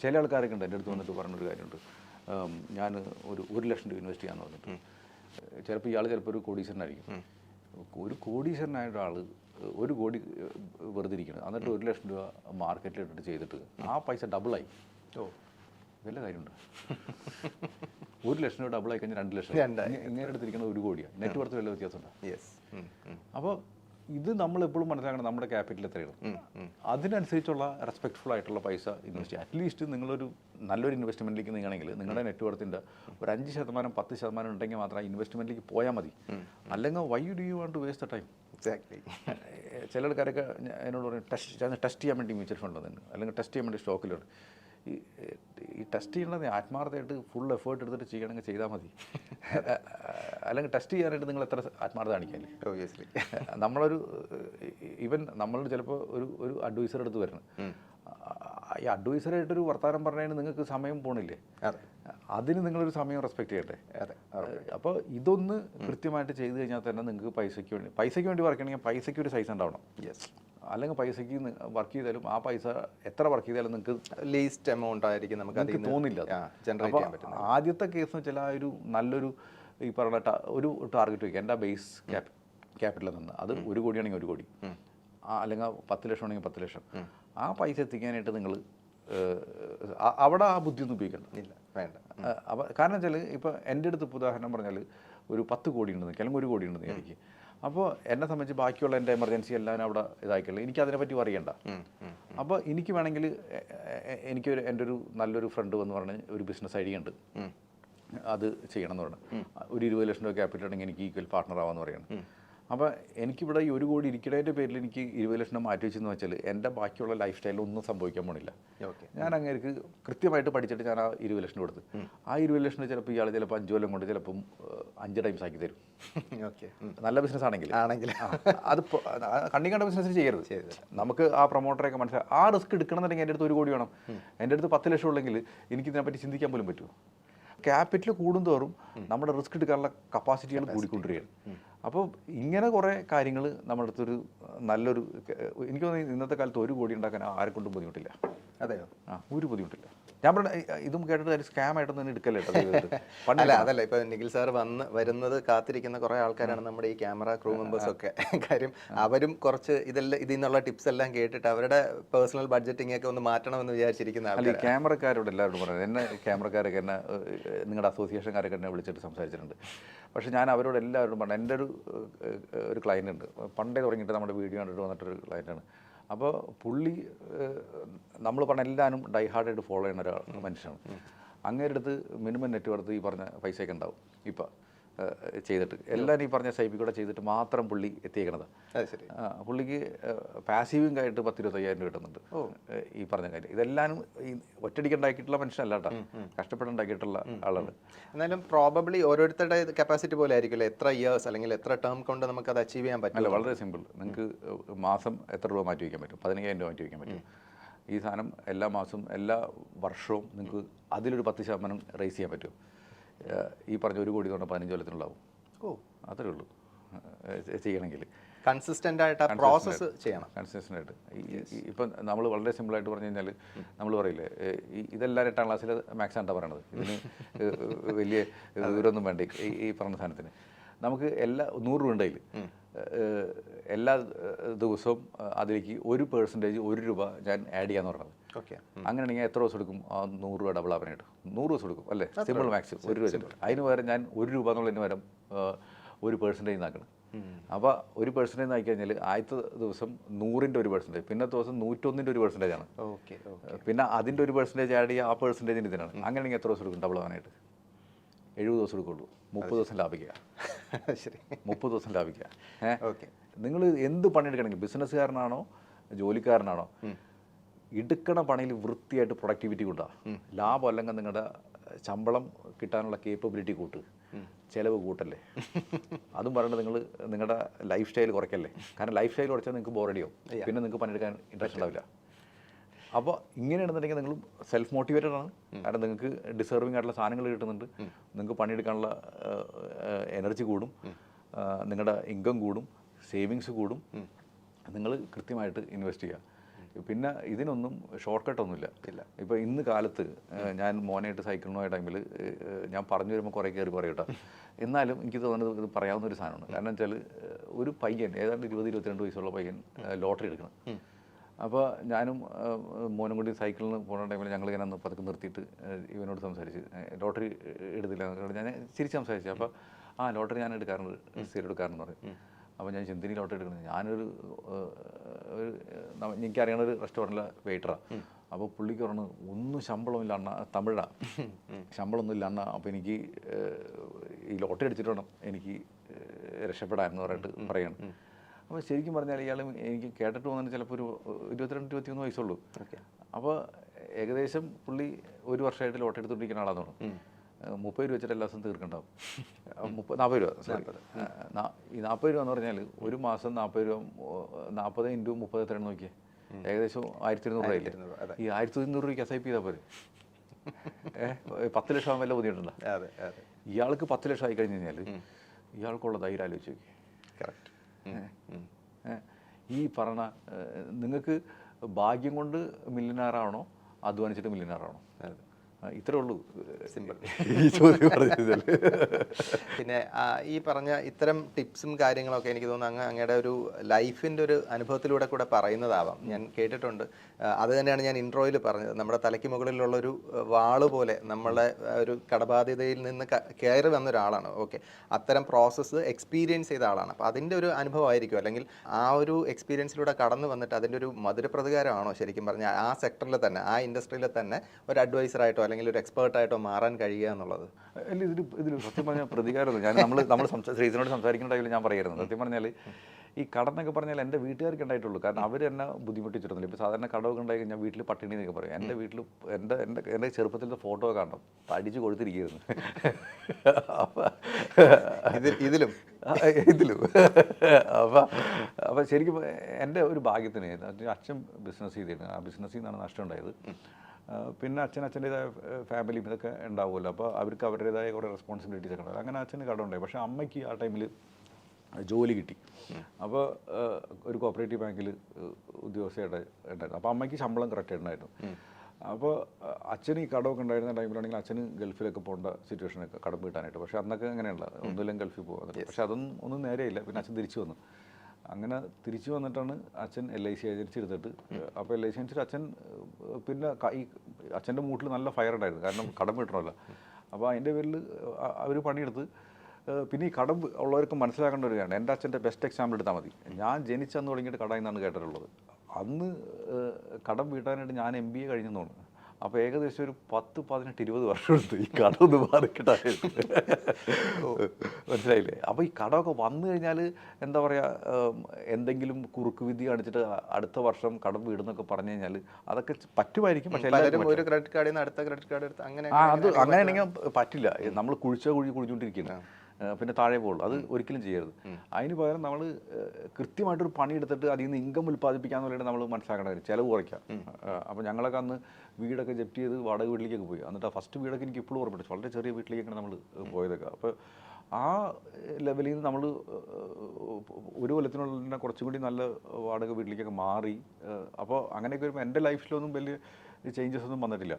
ചില ആൾക്കാരൊക്കെ ഉണ്ട് എന്റെ അടുത്ത് വന്നിട്ട് പറഞ്ഞൊരു കാര്യമുണ്ട്. ഞാൻ ഒരു ഒരു ലക്ഷം രൂപ ഇൻവെസ്റ്റ് ചെയ്യാന്ന് പറഞ്ഞിട്ട്. ചിലപ്പോൾ ഇയാൾ ചിലപ്പോൾ ഒരു കോടീശ്വരനായിരിക്കും. ഒരു കോടീശ്വരനായ ഒരാൾ ഒരു കോടി വെറുതെ ഇരിക്കുന്നത് എന്നിട്ട് ഒരു ലക്ഷം രൂപ മാർക്കറ്റിൽ ഇട്ടിട്ട് ചെയ്തിട്ട് ആ പൈസ ഡബിളായി ഓ. വല്ല കാര്യമുണ്ട്? ഒരു ലക്ഷം രൂപ ഡബിൾ ആയി കഴിഞ്ഞാൽ രണ്ട് ലക്ഷം. ഇങ്ങനെ എടുത്തിരിക്കുന്നത് ഒരു കോടിയാണ് നെറ്റ് വർത്ത് വല്ല വ്യത്യാസമുണ്ടോ? യെസ് അപ്പോൾ ഇത് നമ്മൾ എപ്പോഴും മനസ്സിലാക്കണം നമ്മുടെ ക്യാപിറ്റൽ എത്രയാണ്. അതിനനുസരിച്ചുള്ള റെസ്പെക്ട്ഫുൾ ആയിട്ടുള്ള പൈസ ഇൻവെസ്റ്റ് ചെയ്യുക അറ്റ്ലീസ്റ്റ് നിങ്ങളൊരു നല്ലൊരു ഇൻവെസ്റ്റ്മെന്റിലേക്ക് നീങ്ങണമെങ്കിൽ നിങ്ങളുടെ നെറ്റ്വർത്തിന്റെ ഒരു അഞ്ച് ശതമാനം പത്ത് ശതമാനം ഉണ്ടെങ്കിൽ മാത്രം ഇൻവെസ്റ്റ്മെന്റിലേക്ക് പോയാൽ മതി. അല്ലെങ്കിൽ why do you want to waste the time exactly ചില ആൾക്കാരൊക്കെ എന്നോട് പറയും ടെസ്റ്റ് ടെസ്റ്റ് ചെയ്യാൻ വേണ്ടി മ്യൂച്വൽ ഫണ്ട് വന്നിട്ടുണ്ട്. അല്ലെങ്കിൽ ടെസ്റ്റ് ചെയ്യാൻ വേണ്ടി സ്റ്റോക്കിലുണ്ട് ഈ ഈ ടെസ്റ്റ് ചെയ്യേണ്ടത് ആത്മാർത്ഥമായിട്ട് ഫുൾ എഫേർട്ട് എടുത്തിട്ട് ചെയ്യണമെങ്കിൽ ചെയ്താൽ മതി. അല്ലെങ്കിൽ ടെസ്റ്റ് ചെയ്യാനായിട്ട് നിങ്ങൾ എത്ര ആത്മാർത്ഥത കാണിക്കാല്ലേ ഓബിയസ്ലി നമ്മളൊരു ഈവൻ നമ്മൾ ചിലപ്പോൾ ഒരു ഒരു അഡ്വൈസർ എടുത്ത് വരണം. ഈ അഡ്വൈസറായിട്ടൊരു വർത്തമാനം പറഞ്ഞതിന് നിങ്ങൾക്ക് സമയം പോണില്ലേ? അതെ. അതിന് നിങ്ങളൊരു സമയം റെസ്പെക്ട് ചെയ്യട്ടെ? അപ്പോൾ ഇതൊന്ന് കൃത്യമായിട്ട് ചെയ്ത് കഴിഞ്ഞാൽ തന്നെ നിങ്ങൾക്ക് പൈസയ്ക്ക് വേണ്ടി പൈസയ്ക്ക് വേണ്ടി വർക്ക് ചെയ്യണമെങ്കിൽ പൈസയ്ക്ക് ഒരു സൈസ് ഉണ്ടാവണം. യെസ് അല്ലെങ്കിൽ പൈസയ്ക്ക് വർക്ക് ചെയ്താലും ആ പൈസ എത്ര വർക്ക് ചെയ്താലും നിങ്ങൾക്ക് ലീസ്റ്റ് എമൗണ്ട് ആയിരിക്കും നമുക്ക് അതിൽ തോന്നില്ല ജനറേറ്റ് ചെയ്യാൻ പറ്റും ആദ്യത്തെ കേസ് എന്ന് വെച്ചാൽ ആ ഒരു നല്ലൊരു ഈ പറഞ്ഞ ഒരു ടാർഗറ്റ് വയ്ക്കുക എന്റെ ബേസ് ക്യാപിറ്റൽ ക്യാപിറ്റലിൽ നിന്ന്. അത് ഒരു കോടിയാണെങ്കിൽ ഒരു കോടി. അല്ലെങ്കിൽ പത്ത് ലക്ഷം ആണെങ്കിൽ പത്ത് ലക്ഷം. ആ പൈസ എത്തിക്കാനായിട്ട് നിങ്ങൾ അവിടെ ആ ബുദ്ധിയൊന്നും ഉപയോഗിക്കണം ഇല്ല വേണ്ട. അപ്പം കാരണം വെച്ചാൽ ഇപ്പോൾ എന്റെ അടുത്ത് ഉദാഹരണം പറഞ്ഞാൽ ഒരു പത്ത് കോടി ഉണ്ടെന്ന് അല്ലെങ്കിൽ ഒരു കോടി ഉണ്ടെന്ന് എനിക്ക്. അപ്പോൾ എന്നെ സംബന്ധിച്ച് ബാക്കിയുള്ള എന്റെ എമർജൻസി എല്ലാം അവിടെ ഇതാക്കിയുള്ളൂ എനിക്ക് അതിനെപ്പറ്റി അറിയണ്ട. അപ്പോൾ എനിക്ക് വേണമെങ്കിൽ എനിക്കൊരു എന്റെ ഒരു നല്ലൊരു ഫ്രണ്ട് എന്ന് പറഞ്ഞ് ഒരു ബിസിനസ് ഐഡിയ ഉണ്ട്. അത് ചെയ്യണം എന്ന് പറഞ്ഞു. ഒരു ഇരുപത് ലക്ഷം രൂപ ക്യാപിറ്റൽ ഉണ്ടെങ്കിൽ എനിക്ക് ഈക്വൽ പാർട്ണർ ആവാന്ന് പറയണം. അപ്പോൾ എനിക്കിവിടെ ഈ ഒരു കോടി ഇരിക്കണതിന്റെ പേരിൽ എനിക്ക് ഇരുപത് ലക്ഷം മാറ്റി വെച്ചെന്ന് വെച്ചാൽ എന്റെ ബാക്കിയുള്ള ലൈഫ് സ്റ്റൈലിൽ ഒന്നും സംഭവിക്കാൻ പോണില്ല. ഓക്കെ. ഞാൻ അങ്ങേക്ക് കൃത്യമായിട്ട് പഠിച്ചിട്ട് ഞാൻ ആ ഇരുപത് ലക്ഷം കൊടുത്ത്. ആ ഇരുപത് ലക്ഷം ചിലപ്പോൾ ഇയാൾ ചിലപ്പോൾ അഞ്ച് കൊല്ലം കൊണ്ട് ചിലപ്പം അഞ്ച് ടൈംസ് ആക്കി തരും. ഓക്കെ. നല്ല ബിസിനസ് ആണെങ്കിൽ ആണെങ്കിൽ അത് കണ്ണി കണ്ട ബിസിനസ് ചെയ്യരുത്. നമുക്ക് ആ പ്രൊമോട്ടറെയൊക്കെ മനസ്സിലായി ആ റിസ്ക് എടുക്കണമെന്നുണ്ടെങ്കിൽ എന്റെ അടുത്ത് ഒരു കോടി വേണം. എന്റെ അടുത്ത് പത്ത് ലക്ഷം ഉള്ളെങ്കിൽ എനിക്ക് ഇതിനെപ്പറ്റി ചിന്തിക്കാൻ പോലും പറ്റുമോ? ക്യാപിറ്റൽ കൂടുന്തോറും നമ്മുടെ റിസ്ക് എടുക്കാനുള്ള കപ്പാസിറ്റികൾ കൂടിക്കൊണ്ടിരിക്കുകയാണ്. അപ്പോൾ ഇങ്ങനെ കുറേ കാര്യങ്ങൾ നമ്മുടെ അടുത്തൊരു നല്ലൊരു എനിക്ക് തോന്നുന്നു ഇന്നത്തെ കാലത്ത് ഒരു കോടി ഉണ്ടാക്കാൻ ആരെക്കൊണ്ടും ബുദ്ധിമുട്ടില്ല. അതെയോ? ആ ഒരു ബുദ്ധിമുട്ടില്ല. ഞാൻ പറഞ്ഞ ഇതും കേട്ടിട്ട് ഒരു സ്കാം ആയിട്ടൊന്നും എടുക്കല്ലേ അല്ല അതല്ല. ഇപ്പൊ നിഖിൽ സാർ വന്ന് വരുന്നത് കാത്തിരിക്കുന്ന കുറെ ആൾക്കാരാണ് നമ്മുടെ ഈ ക്യാമറ ക്രൂ മെമ്പേഴ്സ് ഒക്കെ. കാര്യം അവരും കുറച്ച് ഇതെല്ലാം ഇതിൽ നിന്നുള്ള ടിപ്സ് എല്ലാം കേട്ടിട്ട് അവരുടെ പേഴ്സണൽ ബഡ്ജറ്റിംഗ് ഒക്കെ ഒന്ന് മാറ്റണമെന്ന് വിചാരിച്ചിരിക്കുന്ന ആൾക്കാർ ക്യാമറക്കാരോട് എല്ലാവരോടും പറയുന്നത്. എന്നെ ക്യാമറക്കാരൊക്കെ എന്നെ നിങ്ങളുടെ അസോസിയേഷൻകാരൊക്കെ എന്നെ വിളിച്ചിട്ട് സംസാരിച്ചിട്ടുണ്ട്. പക്ഷേ ഞാൻ അവരോട് എല്ലാവരോടും പറഞ്ഞു എന്റെ ഒരു ഒരു ക്ലയന്റ് ഉണ്ട്. പണ്ടേ തുടങ്ങിയിട്ട് നമ്മുടെ വീഡിയോ കണ്ടിട്ട് വന്നിട്ടൊരു ക്ലയന്റാണ് അപ്പോൾ പുള്ളി നമ്മൾ പറഞ്ഞ എല്ലാവരും ഡൈ ഹാർഡായിട്ട് ഫോളോ ചെയ്യുന്ന ഒരാൾ മനുഷ്യനാണ്. അങ്ങേരുടെ അടുത്ത് മിനിമം നെറ്റ് വർത്ത് ഈ പറഞ്ഞ പൈസയൊക്കെ ഉണ്ടാവും. ഇപ്പം ചെയ്തിട്ട് എല്ലാം ഈ പറഞ്ഞ സൈപ്പിൽ കൂടെ ചെയ്തിട്ട് മാത്രം പുള്ളി എത്തിയേക്കണത്. പുള്ളിക്ക് പാസീവും ആയിട്ട് പത്ത് ഇരുപത്തയ്യായിരം രൂപ കിട്ടുന്നുണ്ട്. ഈ പറഞ്ഞ കാര്യം. ഇതെല്ലാനും ഈ ഒറ്റടിക്ക് ഉണ്ടാക്കിയിട്ടുള്ള മനുഷ്യനല്ല കേട്ടോ. കഷ്ടപ്പെട്ടുണ്ടാക്കിയിട്ടുള്ള ആളാണ്. എന്നാലും പ്രോബബ്ലി ഓരോരുത്തരുടെ കപ്പാസിറ്റി പോലെ ആയിരിക്കില്ല എത്ര ഇയേഴ്സ് അല്ലെങ്കിൽ എത്ര ടേം കൊണ്ട് നമുക്ക് അത് അച്ചീവ് ചെയ്യാൻ പറ്റും അല്ല പറ്റില്ല വളരെ സിമ്പിൾ നിങ്ങൾക്ക് മാസം എത്ര രൂപ മാറ്റി വയ്ക്കാൻ പറ്റും? പതിനയ്യായിരം രൂപ മാറ്റി വയ്ക്കാൻ പറ്റും. ഈ സാധനം എല്ലാ മാസവും എല്ലാ വർഷവും നിങ്ങൾക്ക് അതിലൊരു പത്ത് ശതമാനം റേസ് ചെയ്യാൻ പറ്റും. ഈ പറഞ്ഞ ഒരു കോടി തൊണ്ട പതിനഞ്ച് കൊല്ലത്തിനുണ്ടാവും. ഓ. അത്രേ ഉള്ളൂ. ചെയ്യണമെങ്കിൽ കൺസിസ്റ്റന്റ് ആയിട്ട് പ്രോസസ്സ് ചെയ്യണം. കൺസിസ്റ്റന്റ് ആയിട്ട്. ഇപ്പം നമ്മൾ വളരെ സിമ്പിളായിട്ട് പറഞ്ഞു കഴിഞ്ഞാൽ നമ്മൾ പറയില്ലേ ഇതെല്ലാം എട്ടാം ക്ലാസ്സിൽ മാത്സ് ആണ്ടാ പറയണത്. ഇതിന് വലിയ ദൂരമൊന്നും വേണ്ട ഈ- ഈ പറഞ്ഞ സാധനത്തിന്. നമുക്ക് എല്ലാ നൂറ് രൂപ ഉണ്ടെങ്കിൽ എല്ലാ ദിവസവും അതിലേക്ക് ഒരു പേഴ്സന്റേജ് ഒരു രൂപ ഞാൻ ആഡ് ചെയ്യാന്ന് പറഞ്ഞത് ഓക്കെ. അങ്ങനെയാണെങ്കിൽ എത്ര ദിവസം എടുക്കും? ആ നൂറ് രൂപ ഡബിൾ ആവാനായിട്ട്. നൂറ് ദിവസം എടുക്കും അല്ലേ? സിമ്പിൾ മാക്സിമം ഒരു രൂപ അതിന് പകരം ഞാൻ ഒരു രൂപ എന്നുള്ളതിന് പകരം ഒരു പേഴ്സന്റേജ് നാക്കണം അപ്പോൾ ഒരു പേഴ്സന്റേജ് ആക്കി കഴിഞ്ഞാൽ ആദ്യത്തെ ദിവസം നൂറിന്റെ ഒരു പേഴ്സന്റേജ് പിന്നത്തെ ദിവസം നൂറ്റൊന്നിന്റെ ഒരു പേഴ്സന്റേജ് ആണ്. ഓക്കെ പിന്നെ അതിന്റെ ഒരു പേഴ്സന്റേജ് ആഡ് ചെയ്യുക ആ പേഴ്സന്റേജിന് ഇതിനാണ്. അങ്ങനെയാണെങ്കിൽ എത്ര ദിവസം എടുക്കും? ഡബിൾ ആവാനായിട്ട്. എഴുപത് ദിവസം എടുക്കുള്ളൂ. മുപ്പത് ദിവസം ലാഭിക്കുക. ശരി. മുപ്പത് ദിവസം ലാഭിക്കുക. ഏഹ് ഓക്കെ. നിങ്ങൾ എന്ത് പണിയെടുക്കണമെങ്കിൽ ബിസിനസ്സുകാരനാണോ ജോലിക്കാരനാണോ എടുക്കണ പണിയിൽ വൃത്തിയായിട്ട് പ്രൊഡക്ടിവിറ്റി കൂട്ടുക ലാഭം അല്ലെങ്കിൽ നിങ്ങളുടെ ശമ്പളം കിട്ടാനുള്ള കേപ്പബിലിറ്റി കൂട്ടുക ചിലവ് കൂട്ടല്ലേ. അതും പറയുന്നത് നിങ്ങൾ നിങ്ങളുടെ ലൈഫ് സ്റ്റൈൽ കുറയ്ക്കല്ലേ. കാരണം ലൈഫ് സ്റ്റൈൽ കുറച്ചാൽ നിങ്ങൾക്ക് ബോറടിയാവും പിന്നെ നിങ്ങൾക്ക് പണിയെടുക്കാൻ ഇൻട്രസ്റ്റ് ഉണ്ടാവില്ല. അപ്പോൾ ഇങ്ങനെയാണെന്നുണ്ടെങ്കിൽ നിങ്ങൾ സെൽഫ് മോട്ടിവേറ്റഡ് ആണ്. കാരണം നിങ്ങൾക്ക് ഡിസേർവിംഗ് ആയിട്ടുള്ള സാധനങ്ങൾ കിട്ടുന്നുണ്ട്. നിങ്ങൾക്ക് പണിയെടുക്കാനുള്ള എനർജി കൂടും. നിങ്ങളുടെ ഇൻകം കൂടും. സേവിങ്സ് കൂടും. നിങ്ങൾ കൃത്യമായിട്ട് ഇൻവെസ്റ്റ് ചെയ്യുക. പിന്നെ ഇതിനൊന്നും ഷോർട്ട് കട്ട് ഒന്നുമില്ല ഇല്ല. ഇപ്പോൾ ഇന്ന് കാലത്ത് ഞാൻ മോനായിട്ട് സൈക്കിളിനോ ടൈമിൽ ഞാൻ പറഞ്ഞു വരുമ്പോൾ കുറേ കയറി പറയും കേട്ടോ. എന്നാലും എനിക്ക് തോന്നുന്നത് ഇത് പറയാവുന്ന ഒരു സാധനമാണ്. കാരണം വെച്ചാൽ ഒരു പയ്യൻ ഏതാണ്ട് ഇരുപത് ഇരുപത്തിരണ്ട് വയസ്സുള്ള പയ്യൻ ലോട്ടറി എടുക്കണം. അപ്പോൾ ഞാനും മോനും കൂടി സൈക്കിളിന് പോകുന്ന ടൈമിൽ ഞങ്ങൾ ഇങ്ങനെ ഒന്ന് പതുക്കെ നിർത്തിയിട്ട് ഇവനോട് സംസാരിച്ച് ലോട്ടറി എടുത്തില്ല. ഞാൻ ചിരിച്ച് സംസാരിച്ചു. അപ്പോൾ ആ ലോട്ടറി ഞാൻ എടുക്കാറുണ്ട് സ്ഥിരം എടുക്കാറുണ്ടെന്ന് പറയും. അപ്പോൾ ഞാൻ ചിന്തിനി ലോട്ടറി എടുക്കുന്നത്. ഞാനൊരു ഒരു എനിക്കറിയണ ഒരു റെസ്റ്റോറന്റിലെ വെയിറ്ററാണ് അപ്പോൾ പുള്ളിക്ക് പറഞ്ഞു ഒന്നും ശമ്പളമില്ല അണ്ണ തമിഴ. ശമ്പളമൊന്നും ഇല്ല അണ്ണ അപ്പോൾ എനിക്ക് ഈ ലോട്ടറി അടിച്ചിട്ട് വേണം. എനിക്ക് രക്ഷപ്പെടാമെന്ന് പറഞ്ഞിട്ട് പറയണം. അപ്പോൾ ശരിക്കും പറഞ്ഞാൽ ഇയാൾ എനിക്ക് കേട്ടിട്ട് തോന്നുന്നത് ചിലപ്പോൾ ഒരു ഇരുപത്തിരണ്ട് ഇരുപത്തിമൂന്ന് വയസ്സുള്ളൂ അപ്പോൾ ഏകദേശം പുള്ളി ഒരു വർഷമായിട്ട് ലോട്ടറി എടുത്തുകൊണ്ടിരിക്കുന്ന ആളാണെന്ന് തോന്നുന്നു മുപ്പത് രൂപ വെച്ചിട്ട് എല്ലാ ദിവസം തീർക്കണ്ടാവും. അഹ് മുപ്പത് നാൽപ്പത് രൂപ സോറി ഈ നാൽപ്പത് രൂപ എന്ന് പറഞ്ഞാൽ ഒരു മാസം നാൽപ്പത് രൂപ നാൽപ്പത് ഇന്റു മുപ്പത് എത്രയാണ് നോക്കിയേ? ഏകദേശം ആയിരത്തി ഇരുന്നൂറ് രൂപയില്ലേ ഈ ആയിരത്തി ഇരുന്നൂറ് രൂപയ്ക്ക് എസ് ഐ പി ചെയ്താൽ പോരെ പത്ത് ലക്ഷം വല്ല ബുദ്ധിമുട്ടുണ്ടോ? അതെ അതെ. ഇയാൾക്ക് പത്ത് ലക്ഷം ആയി കഴിഞ്ഞ് കഴിഞ്ഞാൽ ഇയാൾക്കുള്ള ധൈര്യം ആലോചിച്ച് നോക്കി കറക്റ്റ് ഈ പറഞ്ഞ നിങ്ങൾക്ക് ഭാഗ്യം കൊണ്ട് മില്ലിനാറാണോ അധ്വാനിച്ചിട്ട് മില്യനാറാണോ ഇത്രേ ഉള്ളൂ. സിമ്പിൾ. ഈ ചോദ്യം പറഞ്ഞാൽ പിന്നെ ഈ പറഞ്ഞ ഇത്തരം ടിപ്സും കാര്യങ്ങളൊക്കെ എനിക്ക് തോന്നുന്നു അങ്ങ് അങ്ങയുടെ ഒരു ലൈഫിന്റെ ഒരു അനുഭവത്തിലൂടെ കൂടെ പറയുന്നതാവാം. ഞാൻ കേട്ടിട്ടുണ്ട്. അത് തന്നെയാണ് ഞാൻ ഇൻട്രോയിൽ പറഞ്ഞത്. നമ്മുടെ തലയ്ക്ക് മുകളിലുള്ള ഒരു ആ, വാൾ പോലെ നമ്മളെ ഒരു കടബാധ്യതയിൽ നിന്ന് കയറി വന്ന ഒരാളാണ്. ഓക്കെ. അത്തരം പ്രോസസ്സ് എക്സ്പീരിയൻസ് ചെയ്ത ആളാണ്. അപ്പോൾ അതിന്റെ ഒരു അനുഭവമായിരിക്കും. അല്ലെങ്കിൽ ആ ഒരു എക്സ്പീരിയൻസിലൂടെ കടന്നു വന്നിട്ട് അതിന്റെ ഒരു മധുരപ്രതികാരമാണോ ശരിക്കും പറഞ്ഞാൽ ആ സെക്ടറിൽ തന്നെ ആ ഇൻഡസ്ട്രിയിൽ തന്നെ ഒരു അഡ്വൈസറായിട്ടോ അല്ലെങ്കിൽ ഒരു എക്സ്പേർട്ടായിട്ടോ മാറാൻ കഴിയുക എന്നുള്ളത്. അല്ല ഇതിൽ ഇതിൽ സത്യം പറഞ്ഞാൽ പ്രതികാരം ഞാൻ നമ്മൾ നമ്മൾ സംസാ ശ്രീധരനോട് സംസാരിക്കുന്ന ടൈമിൽ ഞാൻ പറയായിരുന്നു സത്യം പറഞ്ഞാൽ ഈ കടന്നൊക്കെ പറഞ്ഞാൽ എന്റെ വീട്ടുകാർക്ക് ഉണ്ടായിട്ടുള്ളൂ. കാരണം അവർ എന്നെ ബുദ്ധിമുട്ടിച്ചിരുന്നില്ല. ഇപ്പോൾ സാധാരണ കടമൊക്കെ ഉണ്ടായി കഴിഞ്ഞാൽ വീട്ടിൽ പട്ടിണി എന്നൊക്കെ പറയും. എന്റെ വീട്ടിൽ എന്റെ എന്റെ എന്റെ ചെറുപ്പത്തിലത്തെ ഫോട്ടോ കാണണം തടിച്ച് കൊടുത്തിരിക്കുന്നു അപ്പം ഇതിലും. ഇതിലും. അപ്പം അപ്പം ശരിക്കും എന്റെ ഒരു ഭാഗ്യത്തിന് അച്ഛൻ ബിസിനസ് ചെയ്തിരുന്നു. ആ ബിസിനസ്സിൽ നിന്നാണ് നഷ്ടം ഉണ്ടായത്. ആ, പിന്നെ അച്ഛൻ അച്ഛന്റെതായ ഫാമിലിയും ഇതൊക്കെ ഉണ്ടാവുമല്ലോ. അപ്പോൾ അവർക്ക് അവരുടേതായ കുറേ റെസ്പോൺസിബിലിറ്റീസ് ഒക്കെ ഉണ്ടാവും. അങ്ങനെ അച്ഛന് കടം ഉണ്ടായി പക്ഷേ അമ്മയ്ക്ക് ആ ടൈമിൽ ജോലി കിട്ടി. അപ്പോൾ ഒരു കോപ്പറേറ്റീവ് ബാങ്കിൽ ഉദ്യോഗസ്ഥയായിട്ട് ഉണ്ടായിരുന്നു. അപ്പോൾ അമ്മയ്ക്ക് ശമ്പളം കറക്റ്റ് ഉണ്ടായിരുന്നു അപ്പോൾ അച്ഛന് ഈ കടമൊക്കെ ഉണ്ടായിരുന്ന ടൈമിലാണെങ്കിൽ അച്ഛന് ഗൾഫിലൊക്കെ പോകേണ്ട സിറ്റുവേഷനൊക്കെ കടം വീട്ടാനായിട്ട് പക്ഷേ അന്നൊക്കെ അങ്ങനെയുള്ള ഒന്നുമില്ലെങ്കിൽ ഗൾഫിൽ പോകുന്നത് പക്ഷേ അതൊന്നും ഒന്നും നേരെയില്ല. പിന്നെ അച്ഛൻ തിരിച്ചു വന്നു. അങ്ങനെ തിരിച്ചു വന്നിട്ടാണ് അച്ഛൻ എൽ ഐ സി ഏജൻസി എടുത്തിട്ട് അപ്പോൾ എൽ ഐ സി ഏജൻസിയിൽ അച്ഛൻ പിന്നെ ഈ അച്ഛന്റെ മൂട്ടിൽ നല്ല ഫയർ ഉണ്ടായിരുന്നു. കാരണം കടം വീട്ടണമല്ലോ അപ്പോൾ അതിന്റെ പേരിൽ അവർ പണിയെടുത്ത് പിന്നെ ഈ കടം ഉള്ളവർക്ക് മനസ്സിലാക്കേണ്ട ഒരു കാര്യമാണ്. എന്റെ അച്ഛന്റെ ബെസ്റ്റ് എക്സാമ്പിൾ എടുത്താൽ മതി. ഞാൻ ജനിച്ചന്ന് തുടങ്ങിയിട്ട് കടയിൽ നിന്നാണ് കേട്ടിട്ടുള്ളത്. അന്ന് കടം വീട്ടാനായിട്ട് ഞാൻ എം ബി എ കഴിഞ്ഞെന്ന് തോന്നുന്നു. അപ്പോൾ ഏകദേശം ഒരു പത്ത് പതിനെട്ട് ഇരുപത് വർഷം എടുത്തു ഈ കടം ഒന്ന് മാറിക്കിട്ടായിരുന്നു മനസ്സിലായില്ലേ? അപ്പോൾ ഈ കടമൊക്കെ വന്നു കഴിഞ്ഞാൽ എന്താ പറയുക എന്തെങ്കിലും കുറുക്ക് വിധി കാണിച്ചിട്ട് അടുത്ത വർഷം കടം വീടുന്നൊക്കെ പറഞ്ഞു കഴിഞ്ഞാൽ അതൊക്കെ പറ്റുമായിരിക്കും പക്ഷേ ഒരു ക്രെഡിറ്റ് കാർഡിൽ നിന്ന് അടുത്ത ക്രെഡിറ്റ് കാർഡ് എടുത്ത് അങ്ങനെ ആ അത് അങ്ങനെയാണെങ്കിൽ പറ്റില്ല. നമ്മൾ കുഴിച്ച കുഴി കുഴിച്ചുകൊണ്ടിരിക്കുന്നത് പിന്നെ താഴെ പോകുള്ളൂ. അത് ഒരിക്കലും ചെയ്യരുത്. അതിന് പകരം നമ്മൾ കൃത്യമായിട്ടൊരു പണിയെടുത്തിട്ട് അതിൽ നിന്ന് ഇൻകം ഉൽപ്പാദിപ്പിക്കാന്ന് പറയുന്നത് നമ്മൾ മനസ്സിലാക്കേണ്ട കാര്യം. ചിലവ് കുറയ്ക്കാം. അപ്പോൾ ഞങ്ങളൊക്കെ അന്ന് വീടൊക്കെ ജപ്റ്റ് ചെയ്ത് വാടക വീട്ടിലേക്കൊക്കെ പോയി. എന്നിട്ട് ആ ഫസ്റ്റ് വീടൊക്കെ എനിക്ക് ഇപ്പോഴും ഓർമ്മപ്പെട്ടു വളരെ ചെറിയ വീട്ടിലേക്കാണ് നമ്മൾ പോയതൊക്കെ. അപ്പോൾ ആ ലെവലിൽ നിന്ന് നമ്മൾ ഒരു കൊല്ലത്തിനുള്ളിൽ തന്നെ കുറച്ചും കൂടി നല്ല വാടക വീട്ടിലേക്കൊക്കെ മാറി. അപ്പോൾ അങ്ങനെയൊക്കെ വരുമ്പോൾ എന്റെ ലൈഫിലൊന്നും വലിയ ചേഞ്ചസ് ഒന്നും വന്നിട്ടില്ല.